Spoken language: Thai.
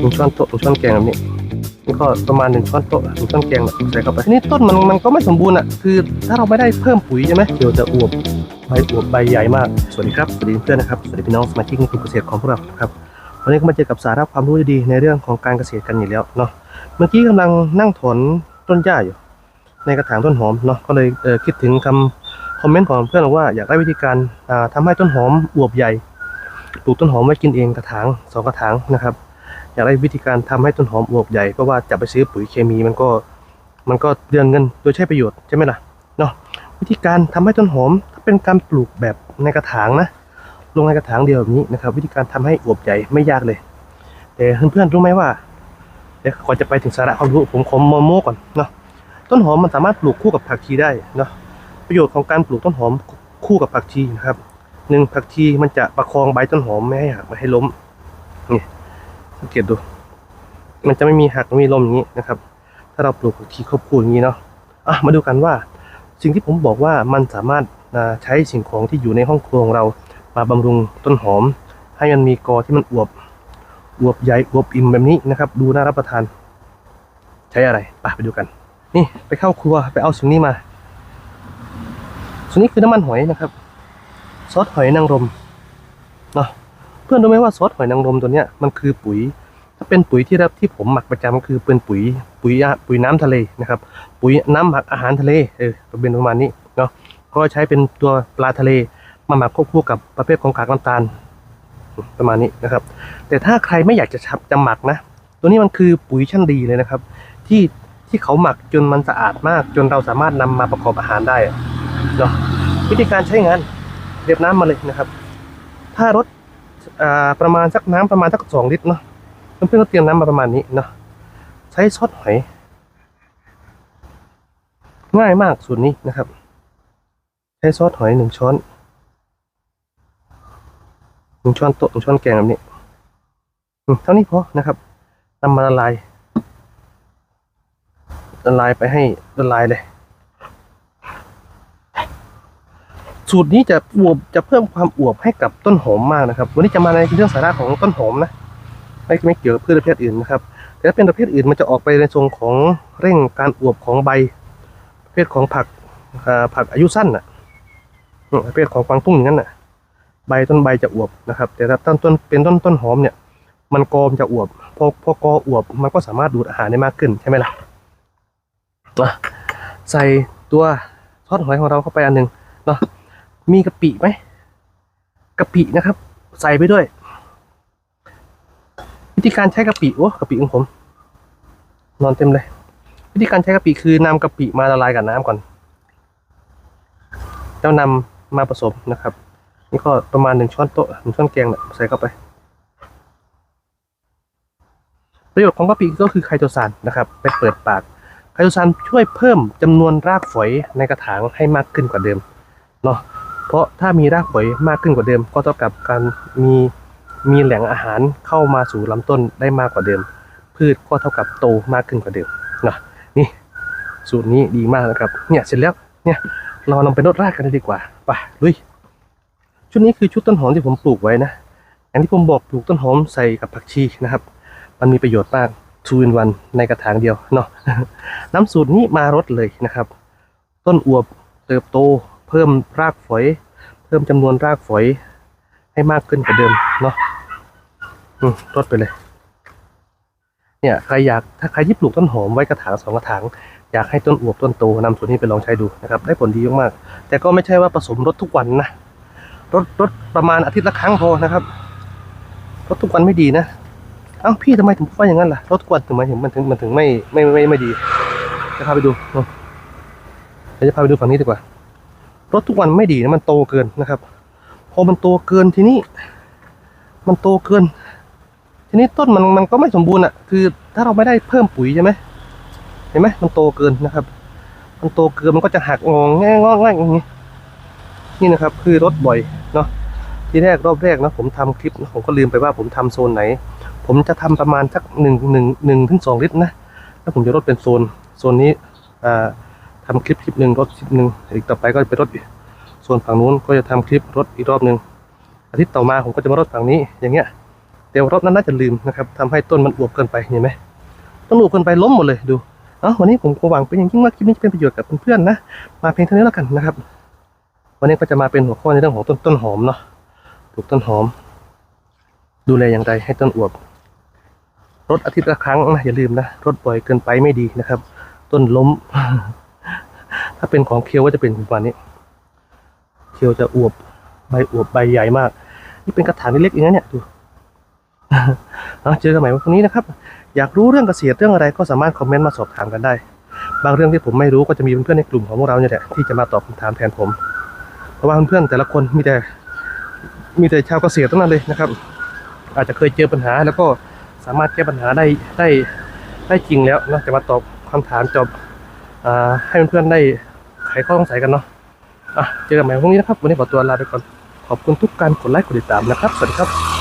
หนึ่งช้อนโต๊ะหนึ่งช้อนแกงแบบนี้แล้วก็ประมาณหนึ่งช้อนโต๊ะหนึ่งช้อนแกงใส่เข้าไปทีนี้ต้นมันมันก็ไม่สมบูรณ์อะคือถ้าเราไม่ได้เพิ่มปุ๋ยใช่ไหมเดี๋ยวจะอวบใบอวบใบใหญ่มาก สวัสดีครับสวัสดีเพื่อนนะครับสวัสดีพี่น้องสมาชิกในกลุ่มเกษตรของพวกเราครับวันนี้ก็มาเจอกับสาระความรู้ดีๆในเรื่องของการเกษตรกันอยู่แล้วเนาะเมื่อกี้กำลังนั่งถอนต้นหญ้าอยู่ ในกระถางต้นหอมเนาะก็เลยเคิดถึงคำคอมเมนต์ของเพื่อนบอกว่าอยากได้วิธีการอ่าทำให้ต้นหอมอวบใหญ่ปลูกต้นหอมไว้กินเองกระถางสองกระถางนะครับ อยากได้วิธีการทำให้ต้นหอมอวบใหญ่เพราะว่าจะไปซื้อปุ๋ยเคมีมันก็มันก็เดืองเงินโดยใช้ประโยชน์ใช่ไหมล่ะเนาะวิธีการทำให้ต้นหอมถ้าเป็นการปลูกแบบในกระถางนะ ลงในกระถางเดียวแบบนี้นะครับ วิธีการทำให้อวบใหญ่ไม่ยากเลย แต่เพื่อนๆรู้ไหมว่าเดี๋ยวก่อนจะไปถึงสาระความรู้ผมขอโมโม่ก่อนเนาะต้นหอมมันสามารถปลูกคู่กับผักชีได้เนาะประโยชน์ของการปลูกต้นหอมคู่กับผักชีนะครับหนึ่งผักชีมันจะประคองใบต้นหอมไม่ให้หักไม่ให้ล้มนี่ สังเกตดู มันจะไม่มีหักไม่มีลมอย่างนี้นะครับ ถ้าเราปลูกผักชีควบคู่อย่างนี้เนาะอะมาดูกันว่า สิ่งที่ผมบอกว่ามันสามารถใช้สิ่งของที่อยู่ในห้องครัวของเรามาบำรุงต้นหอม ให้มันมีกอที่มันอวบอวบใหญ่อวบอิ่มแบบนี้นะครับ ดูน่ารับประทาน ใช้อะไรไปไปดูกัน นี่ไปเข้าครัวไปเอาสิ่งนี้มาส่วนนี้คือน้ำมันหอยนะครับ ซอสหอยนางรมเนาะ เพื่อนรู้ไหมว่าซอสหอยนางรมตัวเนี้ยมันคือปุ๋ย ถ้าเป็นปุ๋ยที่รับที่ผมหมักประจำก็คือเป็นปุ๋ยปุ๋ยอะปุ๋ยน้ำทะเลนะครับ ปุ๋ยน้ำหมักอาหารทะเลเออเป็นประมาณนี้เนาะก็ใช้เป็นตัวปลาทะเลมาหมักควบคู่กับประเภทของกากน้ำตาลประมาณนี้นะครับ แต่ถ้าใครไม่อยากจะชับจะหมักนะ ตัวนี้มันคือปุ๋ยชั้นดีเลยนะครับ ที่ที่เขาหมักจนมันสะอาดมาก จนเราสามารถนำมาประกอบอาหารได้เนาะวิธีการใช้งานเรียบน้ำมาเลยนะครับ ถ้ารถ ประมาณสักน้ำประมาณสักสองลิตรเนาะเพื่อนๆก็เตรียมน้ำมาประมาณนี้เนาะใช้ซอสหอย ง่ายมากสูตรนี้นะครับ ใช้ซอสหอยหนึ่งช้อนหนึ่งช้อนโต๊ะหนึ่งช้อนแกงแบบนี้เท่านี้พอนะครับนำมาละลายละลายไปให้ละลายเลย สูตรนี้จะอวบจะเพิ่มความอวบให้กับต้นหอมมากนะครับ วันนี้จะมาในเรื่องสาระของต้นหอมนะไม่ไม่เกี่ยวกับพืชประเภทอื่นนะครับแต่ถ้าเป็นประเภทอื่นมันจะออกไปในทรงของเร่งการอวบของใบ ประเภทของผักอ่าผักอายุสั้นน่ะอืมประเภทของกวางตุ้งอย่างนั้นน่ะ ใบต้นใบจะอวบนะครับ แต่ถ้าต้นต้นเป็นต้นต้นหอมเนี่ย มันกอมนจะอวบพอพอกออวบ มันก็สามารถดูดอาหารได้มากขึ้นใช่ไหมล่ะอะใส่ตัวซอสหอยของเราเข้าไปอันหนึ่งเนาะ มีกะปิไหมกะปินะครับ ใส่ไปด้วย วิธีการใช้กะปิโอ้กะปิของผม นอนเต็มเลย วิธีการใช้กะปิคือนำกะปิมาละลายกับน้ำก่อน แล้วนำมาผสมนะครับ นี่ก็ประมาณหนึ่งช้อนโต๊ะหนึ่งช้อนแกงน่ะใส่เข้าไป ประโยชน์ของกะปิก็คือไคโตซานนะครับไปเปิดปากไคโตซานช่วยเพิ่มจำนวนรากฝอยในกระถางให้มากขึ้นกว่าเดิมเนาะ เพราะถ้ามีรากฝอยมากขึ้นกว่าเดิม ก็เท่ากับการมีมีแหล่งอาหารเข้ามาสู่ลำต้นได้มากกว่าเดิม พืชก็เท่ากับโตมากขึ้นกว่าเดิมเนาะนี่สูตรนี้ดีมากนะครับ เนี่ยเสร็จแล้วเนี่ยเรานำไปรดรากกันเลยดีกว่าไปลุยชุดนี้คือชุดต้นหอมที่ผมปลูกไว้นะอย่างที่ผมบอกปลูกต้นหอมใส่กับผักชีนะครับ มันมีประโยชน์มาก two in one ในกระถางเดียวเนาะน้ำสูตรนี้มารดเลยนะครับ ต้นอวบเติบโต เพิ่มรากฝอย เพิ่มจำนวนรากฝอยให้มากขึ้นกว่าเดิมเนาะอืมรดไปเลย เนี่ยใครอยากถ้าใครที่ปลูกต้นหอมไว้กระถางสองกระถางอยากให้ต้นอวบต้นโตนำสูตรนี้ไปลองใช้ดูนะครับ ได้ผลดีมากๆแต่ก็ไม่ใช่ว่าผสมรดทุกวันนะรดรดประมาณอาทิตย์ละครั้งพอนะครับรดทุกวันไม่ดีนะเอ้าพี่ทำไมถึงว่าอย่างนั้นล่ะรถกวนถึงมันถึงมันถึงมันถึงไม่ไม่ไม่ไม่ดี จะพาไปดูเนอะเดี๋ยวจะพาไปดูฝั่งนี้ดีกว่า รถทุกวันไม่ดีนะมันโตเกินนะครับ พอมันโตเกินทีนี้ มันโตเกิน ทีนี้ต้นมันมันก็ไม่สมบูรณ์อะ คือถ้าเราไม่ได้เพิ่มปุ๋ยใช่ไหมเห็นไหมมันโตเกินนะครับ มันโตเกินมันก็จะหักงองแงงอแงอย่างนี้นี่นะครับ คือรถบ่อยเนาะทีแรกรอบแรกนะผมทำคลิปผมก็ลืมไปว่าผมทำโซนไหน ผมจะทำประมาณสักหนึ่งหนึ่งหนึ่งถึงสองลิตรนะแล้วผมจะลดเป็นโซนโซนนี้อ่า ทำคลิปคลิปหนึ่งลดคลิปหนึ่งอีกต่อไปก็ไปลดอีกโซนฝั่งนู้นก็จะทำคลิปลดอีกรอบหนึ่งอาทิตย์ต่อมาผมก็จะมาลดฝั่งนี้อย่างเงี้ยแต่รอบนั้นน่าจะลืมนะครับทำให้ต้นมันอวบเกินไปเห็นไหมต้นอวบเกินไปล้มหมดเลยดูเอ้าวันนี้ผมก็หวังเป็นอย่างยิ่งว่าคลิปนี้จะเป็นประโยชน์กับเพื่อนๆนะมาเพียงเท่านี้แล้วกันนะครับ วันนี้ก็จะมาเป็นหัวข้อในเรื่องของต้นต้นหอมเนาะปลูกต้นหอม ดูแลอย่างไรให้ต้นอวบรดอาทิตย์ละครั้งนะอย่าลืมนะรดบ่อยเกินไปไม่ดีนะครับ ต้นล้ม ถ้าเป็นของเคียวก็จะเป็นประมาณนี้ เคียวจะอวบใบอวบใบใหญ่มาก นี่เป็นกระถางเล็กๆอย่างนี้เนี่ยดูเอาเจอกันใหม่วันพรุ่งนี้นะครับ อยากรู้เรื่องเกษตรเรื่องอะไรก็สามารถคอมเมนต์มาสอบถามกันได้ บางเรื่องที่ผมไม่รู้ก็จะมีเพื่อนๆในกลุ่มของพวกเราเนี่ยแหละที่จะมาตอบคำถามแทนผม เพราะว่าเพื่อนๆแต่ละคนมีแต่ มีแต่ชาวเกษตรทั้งนั้นเลยนะครับ อาจจะเคยเจอปัญหาแล้วก็สามารถแก้ปัญหาได้ได้ได้จริงแล้วนะจะมาตอบคำถามจบ ให้เพื่อนๆได้ไขข้อสงสัยกันเนาะอะเจอกันใหม่พรุ่งนี้นะครับ วันนี้ขอตัวลาไปก่อน ขอบคุณทุกการกดไลค์กดติดตามนะครับ สวัสดีครับ